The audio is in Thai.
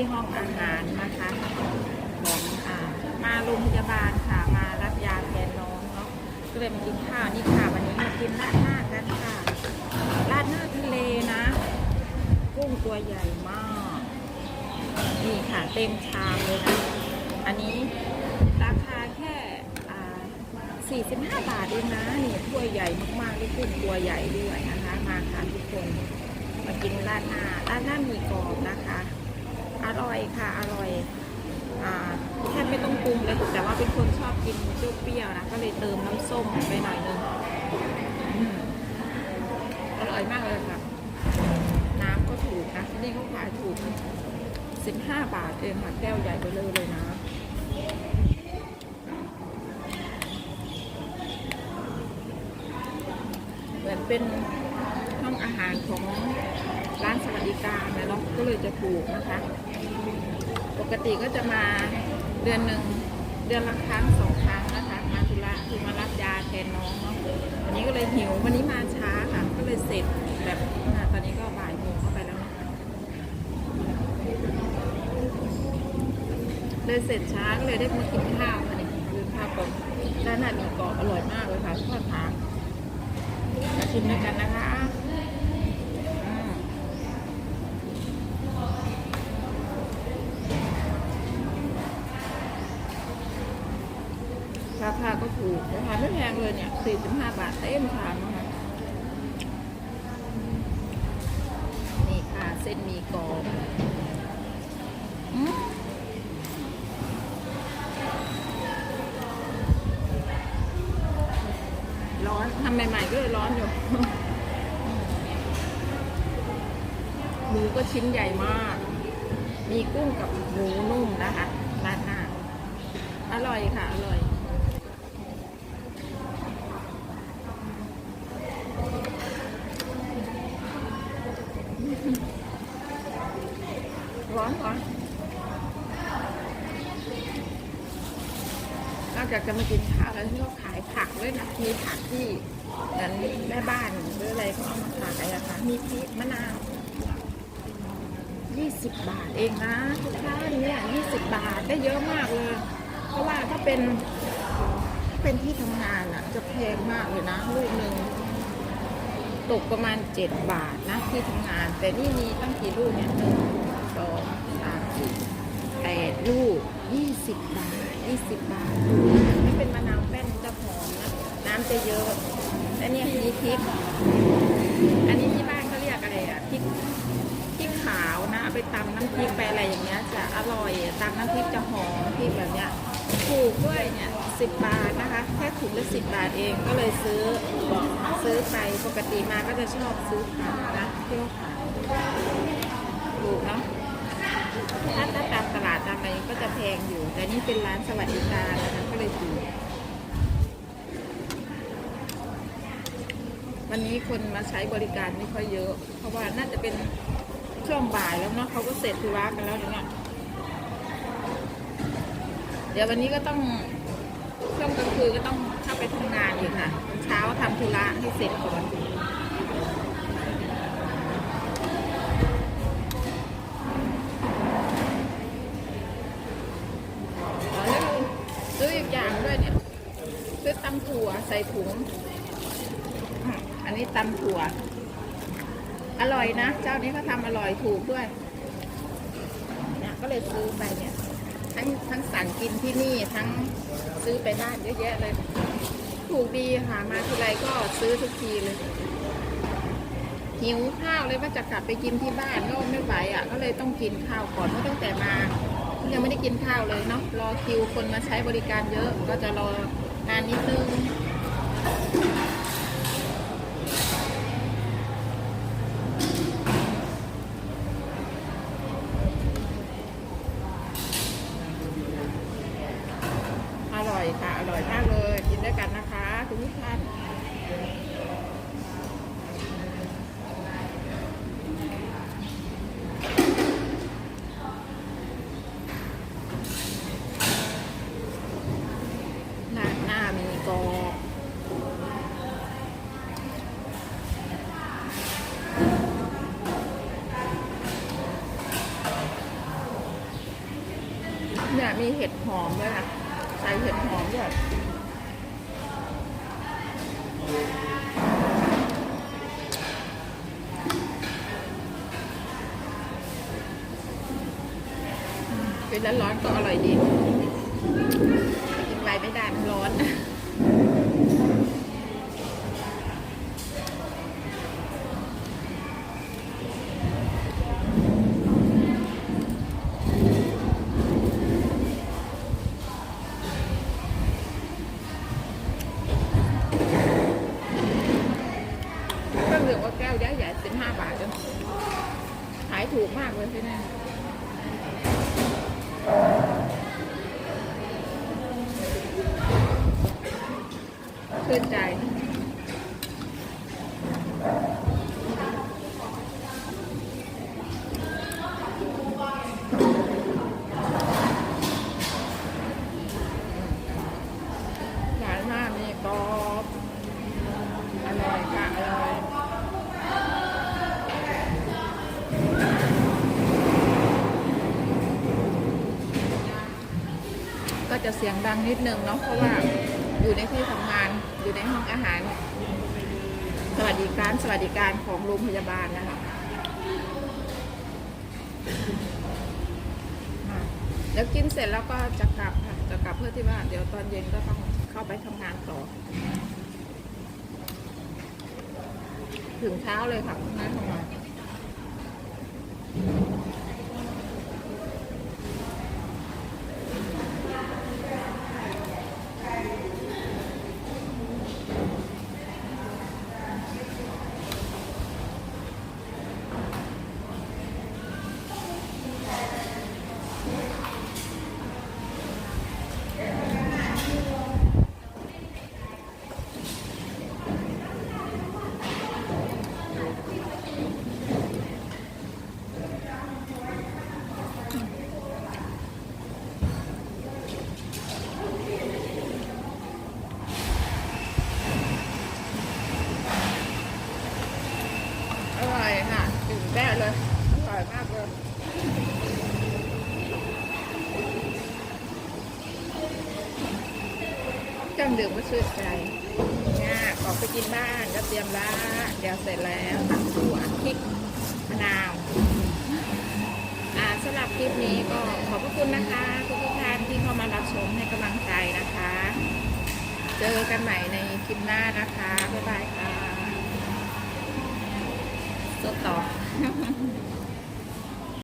ที่ห้องอาหารนะคะของอ่ามาโรงพยาบาลค่ะมารับยาแทนน้องเนาะก็เลยมากินข้าวนี่ค่ะวันนี้มากินราดหน้ากันค่ะราดหน้าทะเลนะ กุ้งตัวใหญ่มาก นี่ค่ะเต็มชามเลยนะอันนี้ราคาแค่45 บาทเองนะนี่ถ้วยใหญ่มากๆด้วยกุ้งตัวใหญ่ด้วยนะคะ มาค่ะทุกคนมากินราดหน้าราดหน้าหมีกรอบนะคะ อร่อยค่ะ อร่อยอ่าแทบไม่ต้องปรุงเลย แต่ว่าเป็นคนชอบกินเปรี้ยวๆนะ ก็เลยเติมน้ำส้มไปหน่อยนึงอร่อยมากเลยค่ะ น้ำก็ถูกนะที่นี่เขาขายถูก 15 บาทเองค่ะ แก้วใหญ่ไปเลยเลยนะเหมือนเป็นห้องอาหารของร้านสวัสดิการนะเนาะก็เลยจะถูกนะคะ ปกติก็จะมาเดือนหนึ่งเดือนละครั้งสองครั้งนะคะ มาธุระคือมารับยาแทนน้องเนาะวันนี้ก็เลยหิววันนี้มาช้าค่ะ ก็เลยเสร็จแบบตอนนี้ก็บ่ายโมงเข้าไปแล้วนะคะเลยเสร็จช้าก็เลยได้มากินข้าวค่ะนี่คือข้าวกล่องด้านหน้ามีกรอบอร่อยมากเลยค่ะทอดทางมาชิมด้วยกันนะคะอืม ราคาก็ถูกราคาไม่แพงเลยเนี่ย45บห้าบาทเต็มชามนะคะนี่ค่ะเส้นมีกรอบร้อนทำใหม่ๆก็เลยร้อนอยู่หมูก็ชิ้นใหญ่มาก มีกุ้งกับหมูนุ่มนะคะราดหน้าอร่อยค่ะ อร่อย จากจะมากินข้าวแล้วที่เขาขายผักด้วยนะมีผักที่เหมือนแม่บ้านหรืออะไรเขาเอามาขายอะคะมีพริกมะนาว20บบาทเองนะทุกท่านเนี่ย20บาทได้เยอะมากเลย เพราะว่าถ้าเป็นถ้าเป็นที่ทำงานอะ จะแพงมากเลยนะลูกหนึ่งตกประมาณ7บาทนะที่ทำงาน แต่นี่มีตั้งกี่ลูกเนี่ยหนึ่งสองสามสี่ แปดลูก 20 บาท 20 บาท ถ้าเป็นมะนาวแป้นจะหอมนะ น้ำจะเยอะและเนี่ยมีพริก อันนี้ที่บ้านเขาเรียกอะไรอะพริกพริกขาวนะเอาไปตำน้ำพริกไปอะไรอย่างเงี้ยจะอร่อยตำน้ำพริกจะหอมพริกแบบเนี้ยถูกด้วยเนี่ยสิบบาทนะคะ แค่ถุงละสิบบาทเองก็เลยซื้อซื้อไปปกติมาก็จะชอบซื้อผักนะเที่ยวขายถูกเนาะ ถ้าถ้าตามตลาดตามอะไรก็จะแพงอยู่ แต่นี่เป็นร้านสวัสดิการนะคะก็เลยถูกวันนี้คนมาใช้บริการไม่ค่อยเยอะ เพราะว่าน่าจะเป็นช่วงบ่ายแล้วเนาะเขาก็เสร็จธุระกันแล้วเนี่ยเดี๋ยววันนี้ก็ต้องช่วงกลางคืนก็ต้องเข้าไปทำงานอีกค่ะเช้าทำธุระให้เสร็จก่อน ใส่ถุง อันนี้ตำถั่ว อร่อยนะ เจ้านี้เขาทำอร่อยถูกด้วยเนี่ยก็เลยซื้อไปเนี่ย ทั้งทั้งสั่งกินที่นี่ทั้งซื้อไปบ้านเยอะแยะเลย ถูกดีค่ะ มาทีไรก็ซื้อทุกทีเลย หิวข้าวเลยว่าจะกลับไปกินที่บ้านก็ไม่ไหวอะ ก็เลยต้องกินข้าวก่อนเพราะตั้งแต่มายังไม่ได้กินข้าวเลยเนาะรอคิวคนมาใช้บริการเยอะก็จะรอนานนิดนึง อร่อยค่ะ อร่อยมากเลย กินด้วยกันนะคะคุณผู้ชมหน้าหน้ามีกรอบ เนี่ยมีเห็ดหอมด้วยนะใส่เห็ดหอมด้วยอืมกินแล้วร้อนก็อร่อยดีกินไปไม่ได้มันร้อน รื่องดื่มว่าแก้วใหญ่สิบห้าบาทเลยขายถูกมากเลยที่นี่ชื่นใจ หวานมากมีกรอบ อร่อยค่ะ อร่อย จะเสียงดังนิดนึงเนาะเพราะว่าอยู่ในที่ทำงานอยู่ในห้องอาหาร สวัสดิการสวัสดิการของโรงพยาบาลนะคะอะเดี๋ยวกินเสร็จแล้วก็จะกลับค่ะจะกลับเพื่อที่ว่าเดี๋ยวตอนเย็นก็ต้องเข้าไปทำงานต่อ ถึงเช้าเลยค่ะงานทำงานอร่อยค่ะถึงแด้เลย อร่อยมากเลยเครื่อง ดื่มก็ชื่นใจเนี่ยออกไปกินบ้านก็เตรียมละเดี๋ยวเสร็จแล้วตักถั่วพริกมะนาวอ่าสำหรับคลิปนี้ก็ขอบพระคุณนะคะทุกท่านที่เข้ามารับชมให้กำลังใจนะคะ เจอกันใหม่ในคลิปหน้านะคะ บ๊ายบายค่ะสดต่อ